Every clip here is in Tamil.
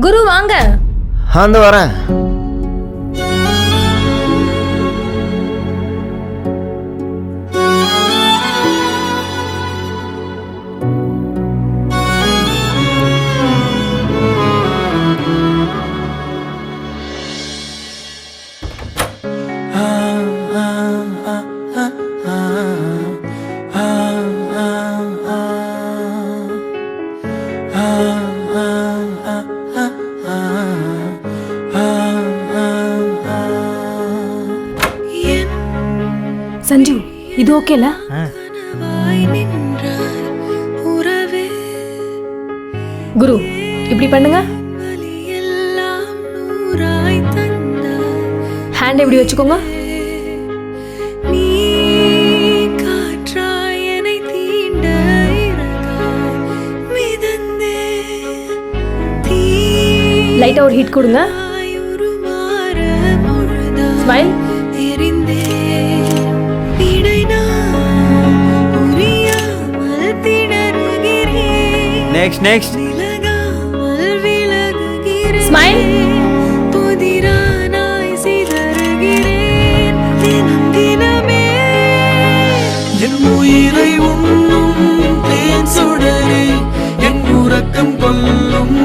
குரு வாங்க. அந்த வரேன். சஞ்சு இது ஓகேல குரு இப்படி பண்ணுங்க. ஹேண்ட் இப்படி வச்சுக்கோங்க. லைட்டா ஒரு ஹிட் கொடுங்க. ஸ்மைல் நெக்ஸ்ட் நெக்ஸ்ட் ஸ்மைல் என் உயிரை உண்ணும் தேன் சுடரே. என் உறக்கம் கொல்லும்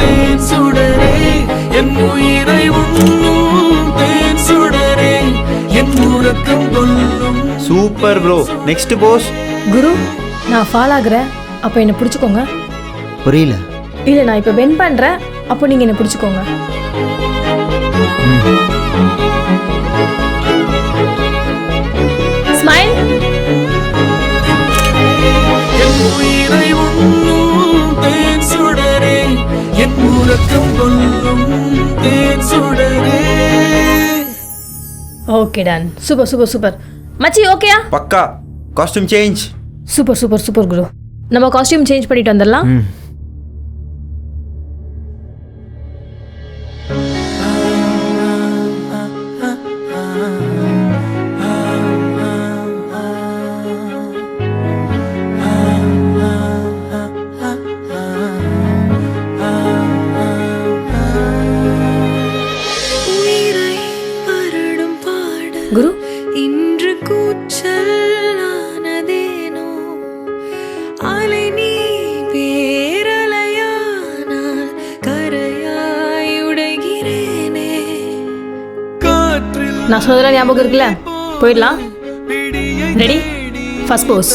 தேன் சுடரே. என் உயிரை உண்ணும் தேன் சுடரே. என் உறக்கம் கொல்லும் சூப்பர் ப்ரோ நெக்ஸ்ட் போஸ் குரு நான் ஃபால் ஆகுறேன் அப்போ என்னை பிடிச்சிக்கோங்க. புரியல. இல்லை நான் இப்போ பென் பண்ணுறேன் அப்போ நீங்கள் என்னை பிடிச்சிக்கோங்க. Smile okay done super super super மச்சி ஓகேயா பக்கா costume change super super super குரு. நம்ம காஸ்டியூம் சேஞ்ச் பண்ணிட்டு வந்துடலாம். ஞாபகம் இருக்குல்ல? போயிடலாம். ரெடி ஃபர்ஸ்ட் போஸ்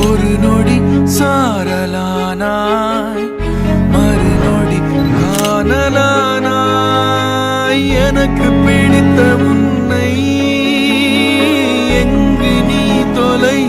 ஒரு நொடி சாரலானாய். மறுநொடி காணலானாய். எனக்கு பிடித்த உன்னை எங்கு நீ தொலை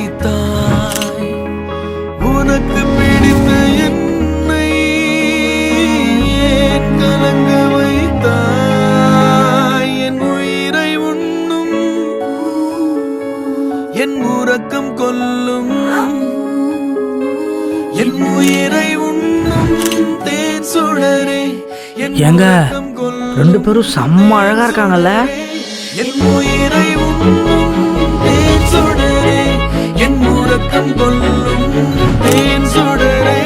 உயிரை உண்ணும் தேன் சுடரே கொல்லும் ரெண்டு பேரும் செம்ம அழகா இருக்காங்கல்ல? என் உயிரை உண்ணும் தேன் சுடரே என் உறக்கம் கொல்லும் தேன் சுடரே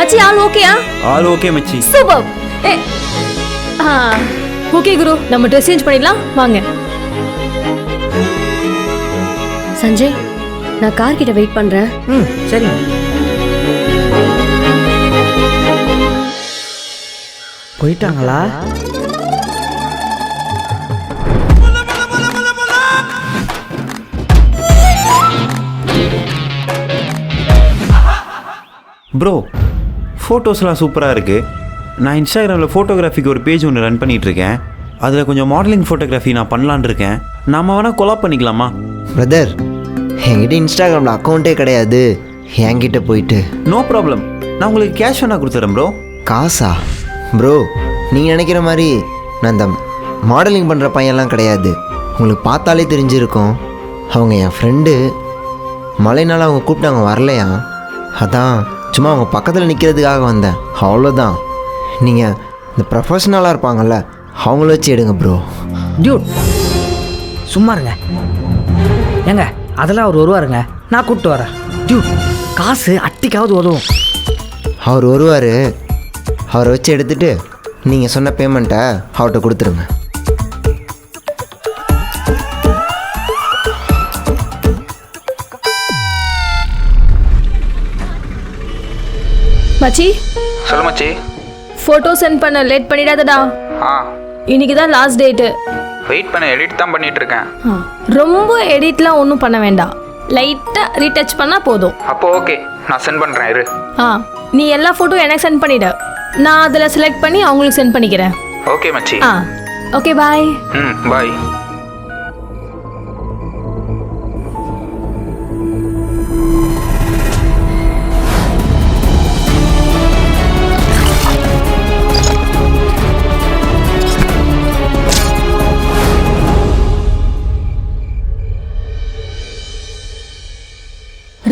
மச்சி ஆல் ஓகேயா? ஆல் ஓகே மச்சி. சூப்பர். ஏ ஆ ஓகே குரு. நம்ம ட்ரெஸ் சேஞ்ச் பண்ணிடலாம். வாங்க. சஞ்சய் நான் கார் கிட்ட வெயிட் பண்றேன். ம் சரிங்க. போயிட்டாங்களா? ப்ரோ ஃபோட்டோஸ்லாம் சூப்பராக இருக்குது நான் இன்ஸ்டாகிராமில் ஃபோட்டோகிராஃபிக்கு ஒரு பேஜ் ஒன்று ரன் பண்ணிகிட்ருக்கேன் அதில் கொஞ்சம் மாடலிங் ஃபோட்டோகிராஃபி நான் பண்ணலான்னு இருக்கேன். நம்ம வேணால் கொலாப் பண்ணிக்கலாமா? பிரதர் என்கிட்ட இன்ஸ்டாகிராமில் அக்கௌண்ட்டே கிடையாது. என்கிட்ட போயிட்டு. நோ ப்ராப்ளம் நான் உங்களுக்கு கேஷ் வேணா கொடுத்துறேன் ப்ரோ காசா? ப்ரோ நீங்கள் நினைக்கிற மாதிரி நான் இந்த மாடலிங் பண்ணுற பையன்லாம் கிடையாது. உங்களுக்கு பார்த்தாலே தெரிஞ்சிருக்கும். அவங்க என் ஃப்ரெண்டு மழைனால அவங்க கூப்பிட்டாங்க வரலையா? அதான் சும்மா அவங்க பக்கத்தில் நிற்கிறதுக்காக வந்தேன். அவ்வளோதான் நீங்கள் இந்த ப்ரொஃபஷ்னலாக இருப்பாங்கல்ல அவங்கள வச்சு எடுங்க ப்ரோ டியூட் சும்மா இருங்க. ஏங்க அதெல்லாம் அவர் வருவாருங்க. நான் கூப்பிட்டு வரேன். டியூட் காசு அட்டிக்காவது உதவும். அவர் வருவார். அவரை வச்சு எடுத்துட்டு நீங்கள் சொன்ன பேமெண்ட்டை அவர்கிட்ட கொடுத்துருங்க. மச்சி? சொல்லு மச்சி. ஃபோட்டோ சென்ட் பண்ண லேட் பண்ணிடாதடா. ஆ. இன்னைக்கு தான் லாஸ்ட் டேட்டு வெயிட் பண்ண எடிட் தான் பண்ணிட்டு இருக்கேன் ரொம்ப எடிட்லாம் ஒன்றும் பண்ண வேண்டாம். லைட்டாக ரீடச் பண்ணால் போதும். அப்போ ஓகே நான் சென்ட் பண்ணுறேன் இரு. ஆ நீ எல்லா ஃபோட்டோ எனக்கு சென்ட் பண்ணிடு. நான் அதில் செலக்ட் பண்ணி அவங்களுக்கு சென்ட் பண்ணிக்கிறேன். ஓகே மச்சி. ஆ ஓகே பாய் ம் பாய்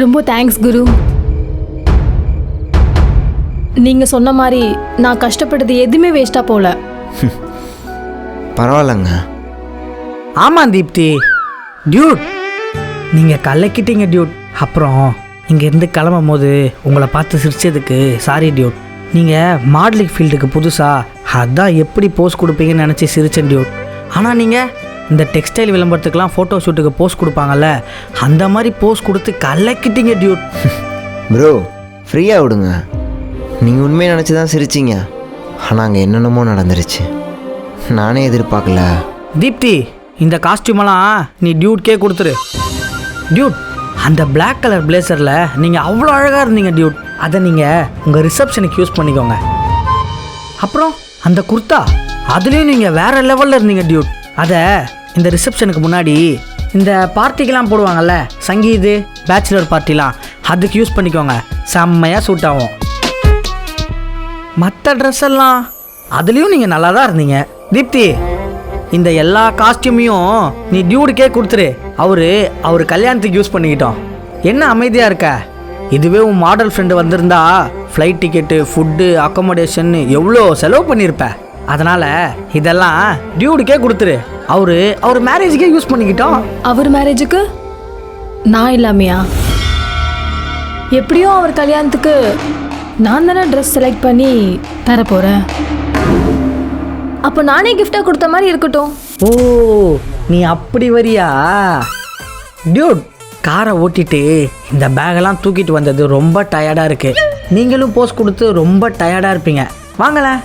ரொம்ப தேங்க்ஸ் குரு. நீங்கள் சொன்ன மாதிரி நான் கஷ்டப்பட்டது எதுவுமே வேஸ்ட்டாக போகல பரவாயில்லைங்க. ஆமாம் தீப்தி. டியூட் நீங்கள் கலக்கிட்டீங்க டியூட் அப்புறம் இங்கேருந்து கிளம்பும் போது உங்களை பார்த்து சிரிச்சதுக்கு சாரி டியூட் நீங்கள் மாடலிங் ஃபீல்டுக்கு புதுசா அதான் எப்படி போஸ்ட் கொடுப்பீங்கன்னு நினச்சி சிரிச்சேன் டியூட் ஆனால் நீங்கள் இந்த டெக்ஸ்டைல் விளம்பரத்துக்கெலாம் ஃபோட்டோ ஷூட்டுக்கு போஸ்ட் கொடுப்பாங்கல்ல அந்த மாதிரி போஸ்ட் கொடுத்து கலக்கிட்டீங்க டியூட் ப்ரோ ஃப்ரீயாக விடுங்க. நீங்கள் உண்மையை நினச்சி தான் சிரிச்சிங்க. ஆனால் அங்கே என்னென்னமோ நடந்துருச்சு. நானே எதிர்பார்க்கல. தீப்தி இந்த காஸ்டியூமெல்லாம் நீ டியூட்கே கொடுத்துரு. டியூட் அந்த பிளாக் கலர் பிளேசரில் நீங்கள் அவ்வளோ அழகாக இருந்தீங்க டியூட். அதை நீங்கள் உங்கள் ரிசப்ஷனுக்கு யூஸ் பண்ணிக்கோங்க. அப்புறம் அந்த குர்தா அதுலேயும் நீங்கள் வேற லெவலில் இருந்தீங்க டியூட். அதை இந்த ரிசப்ஷனுக்கு முன்னாடி இந்த பார்ட்டிக்கெலாம் போடுவாங்கல்ல சங்கீது பேச்சுலர் பார்ட்டிலாம் அதுக்கு யூஸ் பண்ணிக்கோங்க. செம்மையாக சூட் ஆகும். மற்ற ட்ரெஸ் எல்லாம் அதுலேயும் நீங்கள் நல்லா தான் இருந்தீங்க. தீப்தி இந்த எல்லா காஸ்டியூமையும் நீ டியூடுக்கே கொடுத்துரு. அவரு அவர் கல்யாணத்துக்கு யூஸ் பண்ணிக்கிட்டோம். என்ன அமைதியாக இருக்க? இதுவே உன் மாடல் ஃப்ரெண்டு வந்திருந்தா ஃப்ளைட் டிக்கெட்டு ஃபுட்டு அக்கோமடேஷன் எவ்வளோ செலவு பண்ணியிருப்ப அதனால் இதெல்லாம் டியூடுக்கே கொடுத்துரு. அவரு அவர் மேரேஜுக்கே யூஸ் பண்ணிக்கிட்டோம். அவர் மேரேஜுக்கு நான் இல்லாமையா? எப்படியும் அவர் கல்யாணத்துக்கு நான் தானே ட்ரெஸ் செலக்ட் பண்ணி தர போகிறேன் அப்போ நானே கிஃப்டாக கொடுத்த மாதிரி இருக்கட்டும். ஓ நீ அப்படி வரியா? டியூட் காரை ஓட்டிட்டு இந்த பேகெல்லாம் தூக்கிட்டு வந்தது ரொம்ப டயர்டாக இருக்கு. நீங்களும் போஸ்ட் கொடுத்து ரொம்ப டயர்டாக இருப்பீங்க. வாங்களேன்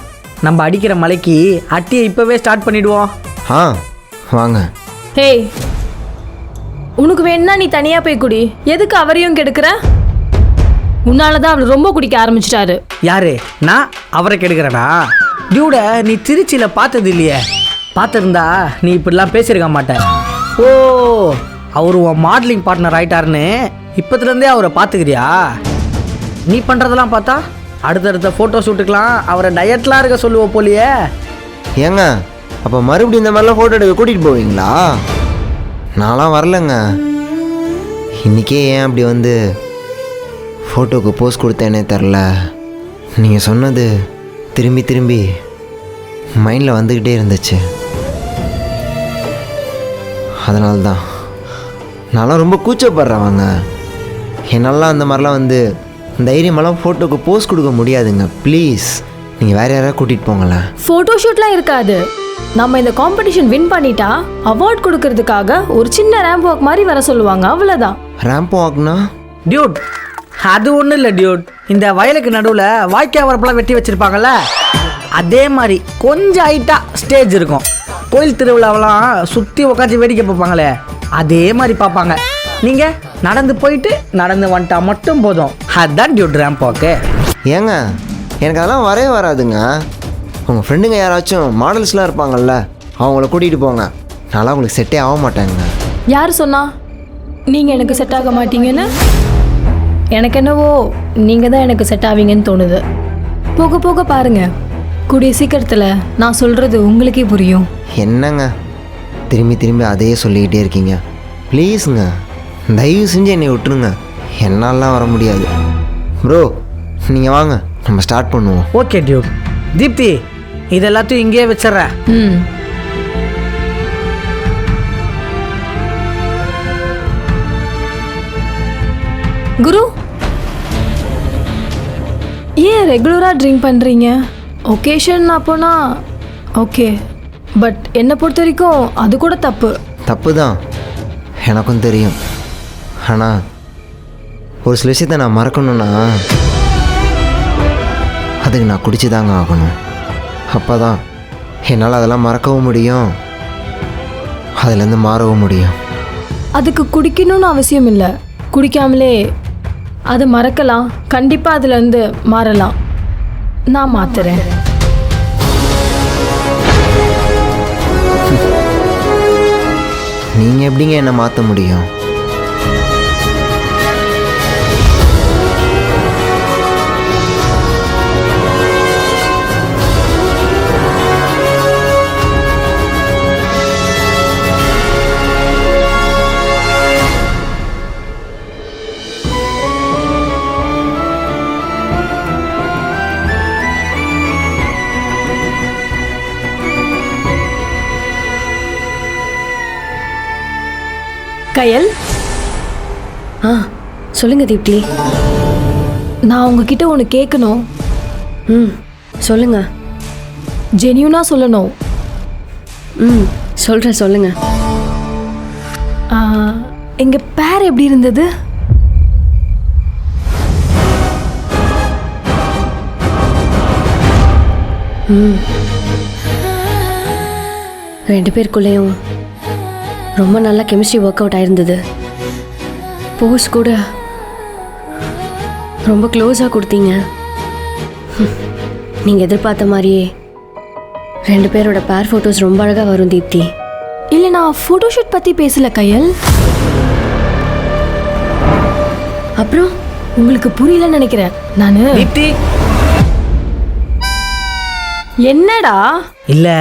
நம்ம அடிக்கிற மலைக்கு அட்டியை இப்போவே ஸ்டார்ட் பண்ணிடுவோம். ஆ வாங்க. ஹேய் உனக்கு வேணும்னா நீ தனியாக போய் குடி. எதுக்கு அவரையும் கெடுக்கிற? உன்னால தான் அவர் ரொம்ப குடிக்க ஆரம்பிச்சிட்டாரு. யாரு? நான்? அவரை கெடுக்கிறேனா? டியூட நீ திருச்சியில் பார்த்தது இல்லையே. பார்த்துருந்தா நீ இப்படிலாம் பேசியிருக்க மாட்ட. ஓ அவர் உன் மாடலிங் பார்ட்னர் ஆயிட்டாருன்னு இப்போத்துலேருந்தே அவரை பார்த்துக்கிறியா? நீ பண்ணுறதெல்லாம் பார்த்தா? அடுத்தடுத்த ஃபோட்டோ ஷூட்டுக்கெலாம் அவரை டயட்லாம் இருக்க சொல்லுவோம் போலியே. ஏங்க அப்போ மறுபடியும் இந்த மாதிரிலாம் ஃபோட்டோ எடுக்க கூட்டிகிட்டு போவீங்களா? நான்லாம் வரலங்க. இன்றைக்கே ஏன் அப்படி வந்து ஃபோட்டோவுக்கு போஸ் கொடுத்தேனே தெரில. நீங்கள் சொன்னது திரும்பி திரும்பி மைண்டில் வந்துக்கிட்டே இருந்துச்சு. அதனால தான் நான்லாம் ரொம்ப கூச்சப்படுறவங்க. என்னாலாம் அந்த மாதிரிலாம் வந்து தைரியமெல்லாம் ஃபோட்டோக்கு போஸ் கொடுக்க முடியாதுங்க. ப்ளீஸ் நீங்கள் வேறு யாராவது கூட்டிகிட்டு போங்களேன். ஃபோட்டோ ஷூட்லாம் இருக்காது. நம்ம இந்த காம்படிஷன் வின் பண்ணிட்டா அவார்ட் கொடுக்கறதுக்காக ஒரு சின்ன ரேம்ப் வாக் மாதிரி வர சொல்லுவாங்க. அவ்வளோதான் ரேம்ப் வாக்னா டியூட் அது ஒன்றும் இல்லை டியூட் இந்த வயலுக்கு நடுவில் வாய்க்கால் வரப்பெல்லாம் வெட்டி வச்சுருப்பாங்கல்ல? அதே மாதிரி கொஞ்சம் ஹைட்டாக ஸ்டேஜ் இருக்கும். கோயில் திருவிழாவெல்லாம் சுற்றி உட்காந்து வேடிக்கை பார்ப்பாங்களே அதே மாதிரி பார்ப்பாங்க. நீங்கள் நடந்து போயிட்டு நடந்து வந்துட்டா மட்டும் போதும். அதுதான் டியூட் ரேம்ப் வாக்கு ஏங்க எனக்கு அதெல்லாம் வரவே வராதுங்க. உங்கள் ஃப்ரெண்டுங்க யாராச்சும் மாடல்ஸ்லாம் இருப்பாங்கல்ல அவங்கள கூட்டிகிட்டு போங்க. நான்லாம் உங்களுக்கு செட்டே ஆக மாட்டேங்க. யார் சொன்னா நீங்கள் எனக்கு செட் ஆக மாட்டீங்கன்னு? எனக்கு என்னவோ நீங்கள் தான் எனக்கு செட் ஆவீங்கன்னு தோணுது. போக போக பாருங்க. கூடிய சீக்கிரத்தில் நான் சொல்கிறது உங்களுக்கே புரியும். என்னங்க? திரும்பி திரும்பி அதையே சொல்லிக்கிட்டே இருக்கீங்க. ப்ளீஸுங்க தயவு செஞ்சு என்னை விட்டுருங்க. என்னாலாம் வர முடியாது. ப்ரோ நீங்கள் வாங்க. நம்ம ஸ்டார்ட் பண்ணுவோம். ஓகே டியூட் தீப்தி இது எல்லாத்தையும் இங்கேயே வச்சிடுறேன் ம். குரு ஏன் ரெகுலராக ட்ரிங்க் பண்ணுறீங்க ஒகேஷன் அப்போனா ஓகே பட் என்னை பொறுத்த வரைக்கும் அது கூட தப்பு. தப்பு தான் எனக்கும் தெரியும். ஆனால் ஒரு சில விஷயத்தை நான் மறக்கணும்னா அதுக்கு நான் குடிச்சு தாங்க ஆகணும். அப்போ தான் என்னால் அதெல்லாம் மறக்கவும் முடியும். அதுலேருந்து மாறவும் முடியும். அதுக்கு குடிக்கணும்னு அவசியம் இல்லை. குடிக்காமலே அது மறக்கலாம். கண்டிப்பாக அதுலேருந்து மாறலாம். நான் மாத்துறேன். நீங்கள் எப்படிங்க என்னை மாற்ற முடியும்? கயல்? ஆ சொல்லுங்க தீப்தி. நான் உங்ககிட்ட ஒன்று கேட்கணும் ம் சொல்லுங்க. ஜெனியூனாக சொல்லணும். ம் சொல்கிறேன் சொல்லுங்க. எங்கள் பேர் எப்படி இருந்தது? ரெண்டு பேருக்குள்ளேயும் ரொம்ப நல்லா கெமிஸ்ட்ரி ஒர்க் அவுட் ஆயிருந்தது. போஸ் கூட ரொம்ப க்ளோஸாக கொடுத்தீங்க. நீங்கள் எதிர்பார்த்த மாதிரியே ரெண்டு பேரோட பேர் ஃபோட்டோஸ் ரொம்ப அழகாக வரும் தீப்தி. இல்லை நான் ஃபோட்டோஷூட் பற்றி பேசல கயல். அப்புறம் உங்களுக்கு புரியலன்னு நினைக்கிறேன். நான் தீப்தி. என்னடா? இல்லை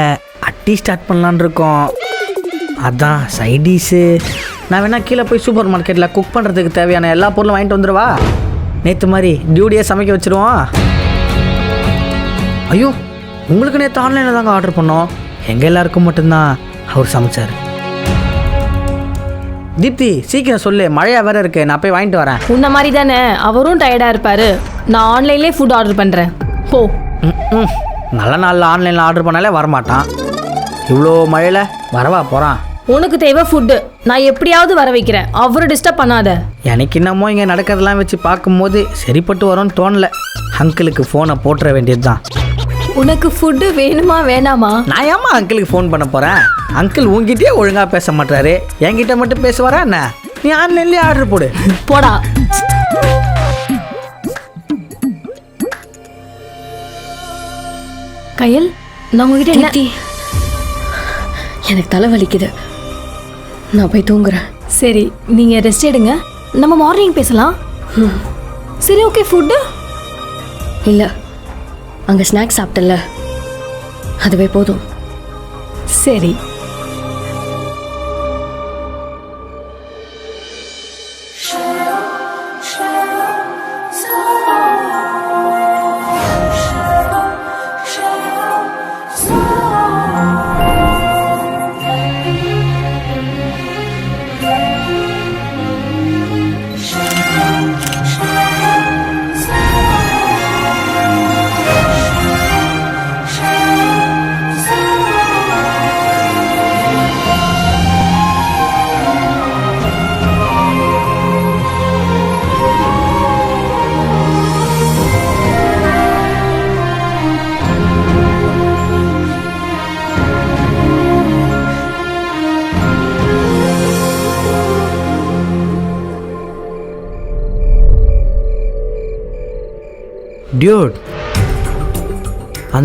அட்டி ஸ்டார்ட் பண்ணலான்னு இருக்கோம். அதான் சைடிஷு நான் வேணா கீழே போய் சூப்பர் மார்க்கெட்டில் குக் பண்ணுறதுக்கு தேவையான எல்லா பொருளும் வாங்கிட்டு வந்துடுவா நேற்று மாதிரி டியூடியே சமைக்க வச்சிருவோம். ஐயோ உங்களுக்கு நேற்று ஆன்லைனில் தாங்க ஆர்டர் பண்ணோம். எங்கள் எல்லாருக்கும் மட்டும்தான் அவர் சமைச்சார். தீப்தி சீக்கிரம் சொல்லு மழையாக வேற இருக்கு நான் போய் வாங்கிட்டு வரேன். உன்ன மாதிரி தானே அவரும் டயர்டாக இருப்பாரு. நான் ஆன்லைன்லேயே ஃபுட் ஆர்டர் பண்ணுறேன் போ. நல்ல நாளில் ஆன்லைனில் ஆர்டர் பண்ணாலே வரமாட்டான். இவ்வளோ மழையில் வரவா போகிறான் உனக்கு தேவை ஃபுட்டு நான் எப்படியாவது வர வைக்கிறேன். அவரை டிஸ்டர்ப் பண்ணாத. எனக்கு என்னமோ இங்கே நடக்கிறதெல்லாம் வச்சு பார்க்கும்போது சரிப்பட்டு வரும்னு தோணல. அங்கிளுக்கு ஃபோனை போட்டுற வேண்டியது தான் உனக்கு ஃபுட்டு வேணுமா வேணாமா? நான் ஏமா அங்கிளுக்கு ஃபோன் பண்ண போகிறேன் அங்கிள் உங்ககிட்டயே ஒழுங்காக பேச மாட்டாரு என்கிட்ட மட்டும் பேசுவாரா என்ன? நீ ஆன்லைன்லேயே ஆர்டர் போடு. போடா. கயல் நான் உங்ககிட்ட எனக்கு தலை வலிக்குது. நான் போய் தூங்குறேன். சரி நீங்கள் ரெஸ்ட் எடுங்க. நம்ம மார்னிங் பேசலாம். சரி ஓகே ஃபுட்டு இல்லை அங்கே ஸ்நாக்ஸ் சாப்பிட்டல அதுவே போதும். சரி.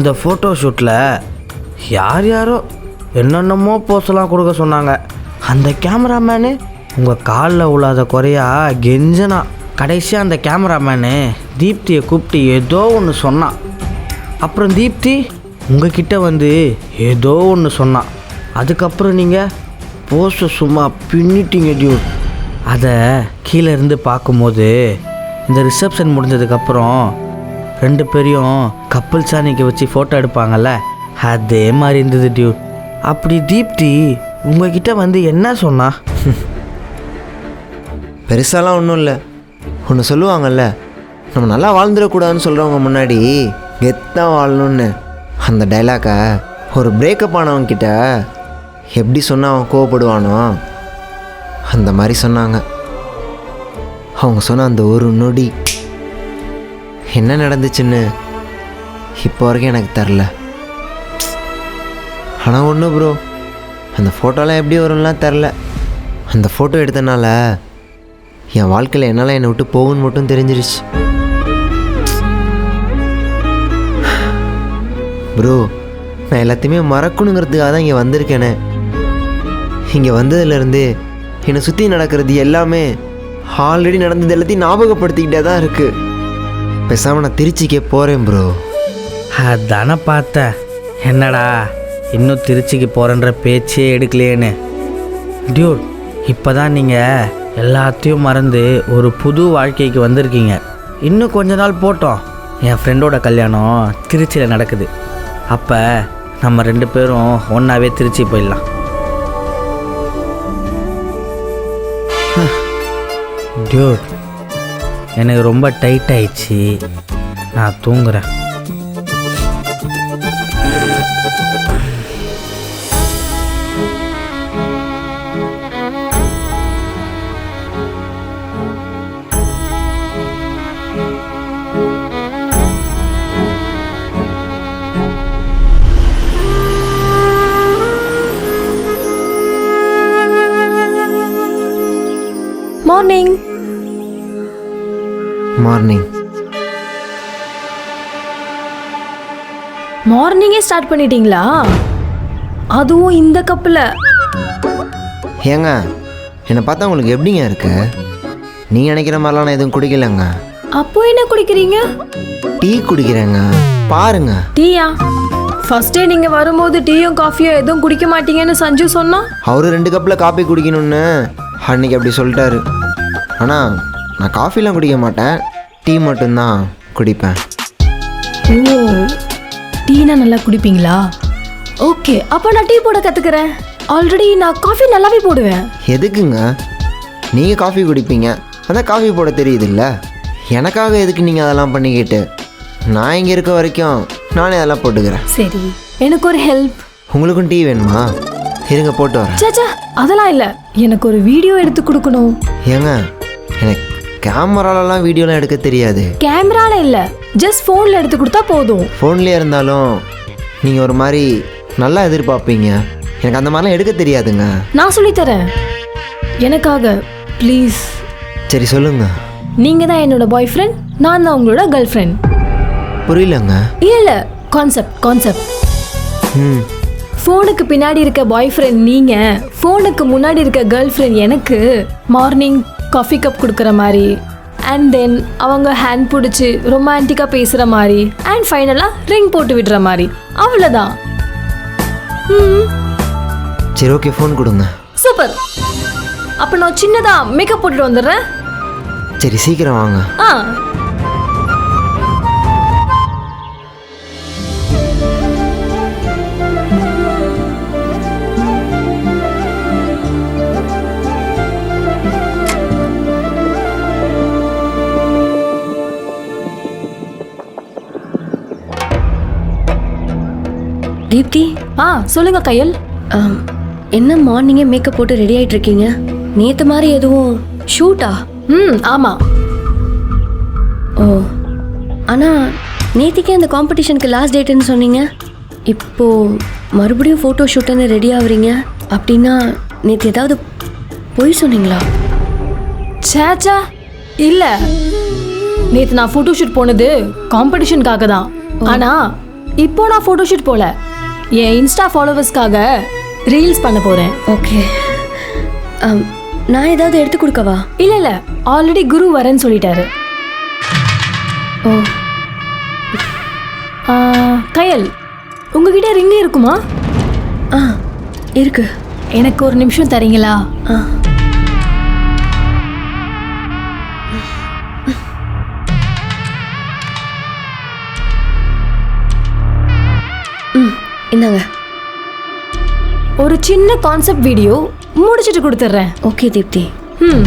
இந்த ஃபோட்டோ ஷூட்டில் யார் யாரோ என்னென்னமோ போஸ்லாம் கொடுக்க சொன்னாங்க. அந்த கேமராமேனு உங்கள் காலில் உள்ளாத குறையா கெஞ்சனா. கடைசியாக அந்த கேமராமேனு தீப்தியை கூப்பிட்டு ஏதோ ஒன்று சொன்னான். அப்புறம் தீப்தி உங்ககிட்ட வந்து ஏதோ ஒன்று சொன்னான். அதுக்கப்புறம் நீங்கள் போஸ்ட்டை சும்மா பின்னிட்டீங்க டியூட் அதை கீழே இருந்து பார்க்கும்போது இந்த ரிசப்ஷன் முடிஞ்சதுக்கப்புறம் ரெண்டு பேரையும் கப்பல் நிற்க வச்சு ஃபோட்டோ எடுப்பாங்கல்ல? அதே மாதிரி இருந்தது டியூ அப்படி தீப்தி உங்ககிட்ட வந்து என்ன சொன்னா? பெருசாலாம் ஒன்றும் இல்லை. ஒன்று சொல்லுவாங்கல்ல நம்ம நல்லா வாழ்ந்துடக்கூடாதுன்னு சொல்கிறவங்க முன்னாடி கெத்தாக வாழணும்னு. அந்த டைலாக்கை ஒரு பிரேக்கப் ஆனவங்கிட்ட எப்படி சொன்னால் அவன் கோவப்படுவானோ அந்த மாதிரி சொன்னாங்க. அவங்க சொன்ன அந்த ஒரு நொடி. என்ன நடந்துச்சுன்னு இப்போ வரைக்கும் எனக்கு தெரில. ஆனால் ஒன்று ப்ரோ அந்த ஃபோட்டோலாம் எப்படி வரும்லாம் தெரில. அந்த ஃபோட்டோ எடுத்தனால என் வாழ்க்கையில் என்னால் என்னை விட்டு போகுன்னு மட்டும் தெரிஞ்சிருச்சு. ப்ரோ நான் எல்லாத்தையுமே மறக்கணுங்கிறதுக்காக தான் இங்கே வந்திருக்கேனே. இங்கே வந்ததுலேருந்து என்னை சுற்றி நடக்கிறது எல்லாமே ஆல்ரெடி நடந்தது எல்லாத்தையும் ஞாபகப்படுத்திக்கிட்டே தான் இருக்குது பேசாமல் நான் திருச்சிக்கே போகிறேன் ப்ரோ அதானே பார்த்தேன் என்னடா இன்னும் திருச்சிக்கு போகிறன்ற பேச்சே எடுக்கலையேன்னு. டியூட் இப்போ தான் நீங்கள் எல்லாத்தையும் மறந்து ஒரு புது வாழ்க்கைக்கு வந்திருக்கீங்க. இன்னும் கொஞ்ச நாள் போட்டோம். என் ஃப்ரெண்டோட கல்யாணம் திருச்சியில் நடக்குது. அப்போ நம்ம ரெண்டு பேரும் ஒன்றாவே திருச்சி போயிடலாம். டியூட் எனக்கு ரொம்ப டைட் ஆயிடுச்சு. நான் தூங்குறேன். மார்னிங் மார்னிங்கே ஸ்டார்ட் பண்ணிட்டீங்களா? அதுவும் இந்த கப்பில் ஏங்க என்னை பார்த்தா உங்களுக்கு எப்படிங்க இருக்கு? நீங்கள் நினைக்கிற மாதிரிலாம் நான் எதுவும் குடிக்கலைங்க. அப்போ என்ன குடிக்கிறீங்க? டீ குடிக்கிறேங்க. பாருங்க. டீயா? ஃபர்ஸ்டே நீங்கள் வரும்போது டீயும் காஃபியும் எதுவும் குடிக்க மாட்டீங்கன்னு சஞ்சு சொன்னா? அவரு ரெண்டு கப்பில் காப்பி குடிக்கணும்னு அன்னைக்கு அப்படி சொல்லிட்டாரு. ஆனால் நான் காஃபிலாம் குடிக்க மாட்டேன். டீ மட்டும்தான் குடிப்பேன். ஓ டீனா நல்லா குடிப்பீங்களா? ஓகே அப்போ நான் டீ போட கற்றுக்கிறேன் ஆல்ரெடி நான் காஃபி நல்லாவே போடுவேன். எதுக்குங்க? நீங்கள் காஃபி குடிப்பீங்க. அதான் காஃபி போட தெரியுதுல்ல. எனக்காக எதுக்கு நீங்கள் அதெல்லாம் பண்ணிக்கிட்டு? நான் இங்கே இருக்க வரைக்கும் நானே அதெல்லாம் போட்டுக்கிறேன். சரி எனக்கு ஒரு ஹெல்ப் உங்களுக்கும் டீ வேணுமா? இருங்க போட்டு வரேன். சேச்சா அதெல்லாம் இல்லை. எனக்கு ஒரு வீடியோ எடுத்து கொடுக்கணும். ஏங்க எனக்கு கேமராலலாம் வீடியோலாம் எடுக்க தெரியாது. கேமரால இல்லை. ஜஸ்ட் ஃபோனில் எடுத்து கொடுத்தா போதும். ஃபோன்லேயே இருந்தாலும் நீங்கள் ஒரு மாதிரி நல்லா எதிர்பார்ப்பீங்க. எனக்கு அந்த மாதிரிலாம் எடுக்க தெரியாதுங்க. நான் சொல்லித்தரேன். எனக்காக ப்ளீஸ் சரி சொல்லுங்க. நீங்கள் தான் என்னோட பாய் ஃப்ரெண்ட் நான் தான் உங்களோட கேர்ள் ஃப்ரெண்ட் புரியலங்க. இல்லை இல்லை கான்செப்ட் கான்செப்ட் ம். ஃபோனுக்கு பின்னாடி இருக்க பாய் ஃப்ரெண்ட் நீங்கள் ஃபோனுக்கு முன்னாடி இருக்க கேர்ள் ஃப்ரெண்ட் எனக்கு மார்னிங் காஃபி கப் கொடுக்குற மாதிரி. அண்ட் தென் அவங்க ஹேண்ட் பிடிச்சி ரொமான்டிக்காக பேசுகிற மாதிரி. அண்ட் ஃபைனலாக ரிங் போட்டு விடுற மாதிரி. அவ்வளோதான் ம் சரி ஓகே ஃபோன் கொடுங்க. சூப்பர் அப்போ நான் சின்னதாக மேக்கப் போட்டுட்டு வந்துடுறேன். சரி சீக்கிரம் வாங்க. ஆ. தீப்தி? ஆ சொல்லுங்க கையல். ஆம், என்ன மார்னிங்கே மேக்கப் போட்டு ரெடி ஆயிட்டு இருக்கீங்க நேத்து மாதிரி எதுவும் ஷூட்டா ம் ஆமாம் ஓ ஆனா நேத்திக்கே அந்த காம்படிஷனுக்கு லாஸ்ட் டேட்டுன்னு சொன்னீங்க. இப்போ மறுபடியும் ஃபோட்டோ ஷூட்டுன்னு ரெடி ஆகுறீங்க. அப்படின்னா நேற்று ஏதாவது பொய் சொன்னீங்களா? சேச்சா இல்லை. நேற்று நான் ஃபோட்டோஷூட் போனது காம்படிஷனுக்காக தான். ஆனால் இப்போ நான் ஃபோட்டோஷூட் போல. என் இன்ஸ்டா ஃபாலோவர்ஸ்க்காக ரீல்ஸ் பண்ண போகிறேன் ஓகே ஆம், நான் ஏதாவது எடுத்து கொடுக்கவா? இல்லை இல்லை. ஆல்ரெடி குரு வரேன்னு சொல்லிட்டாரு. ஓ. ஆ, கயல் உங்ககிட்ட ரிங் இருக்குமா? ஆ இருக்கு. எனக்கு ஒரு நிமிஷம் தரீங்களா? ஆ. இந்தாங்க. ஒரு சின்ன கான்செப்ட் வீடியோ முடிச்சிட்டு கொடுத்துட்றேன். ஓகே தீப்தி. ம்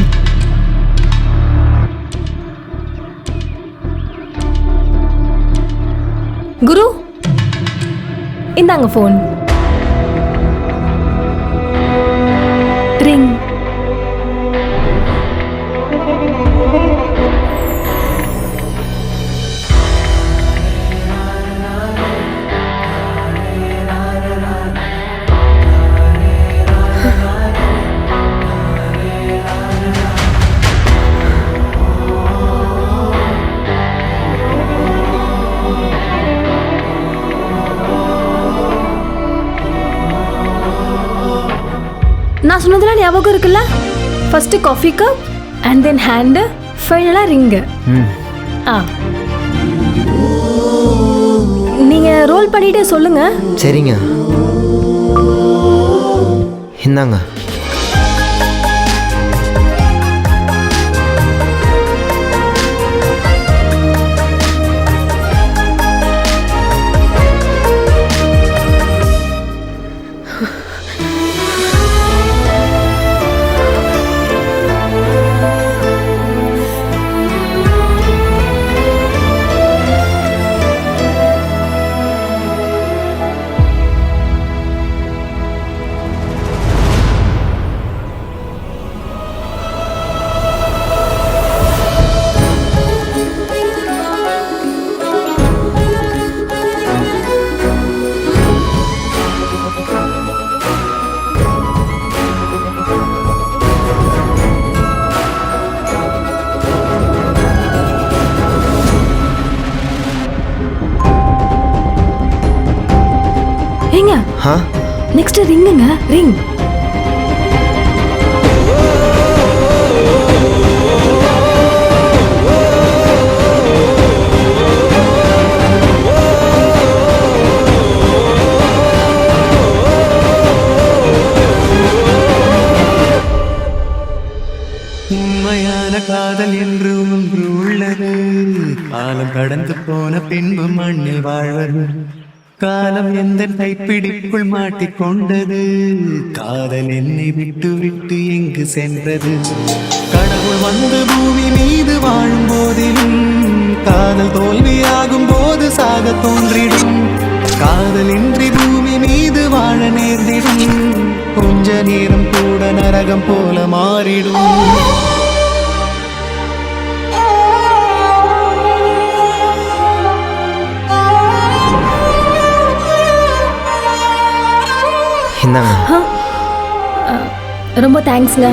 குரு இந்தாங்க ஃபோன் நான் சொன்னதெல்லாம் ஞாபகம் இருக்குல்ல? First coffee cup and then hand ஃபைனலாக ரிங்கு ஆ. நீங்கள் ரோல் பண்ணிட்டு சொல்லுங்க. சரிங்க. இந்தாங்க. பண்ணுங்க ரிங். உண்மையான காதல் என்று ஒன்று உள்ளது. காலம் கடந்து போன பின்பு மண்ணில் வாழ்வது. காலம் எந்த கைப்பிடிக்குள் மாட்டிக்கொண்டது? காதல் என்னை விட்டு விட்டு எங்கு சென்றது? கடவுள் வந்து பூமி மீது வாழும் போதிலும் காதல் தோல்வியாகும் போது சாக தோன்றிடும். காதலின்றி பூமி மீது வாழ நேர்ந்திடும். கொஞ்ச நேரம் கூட நரகம் போல மாறிடும். இந்தாங்க ரொம்ப தேங்க்ஸ்ங்க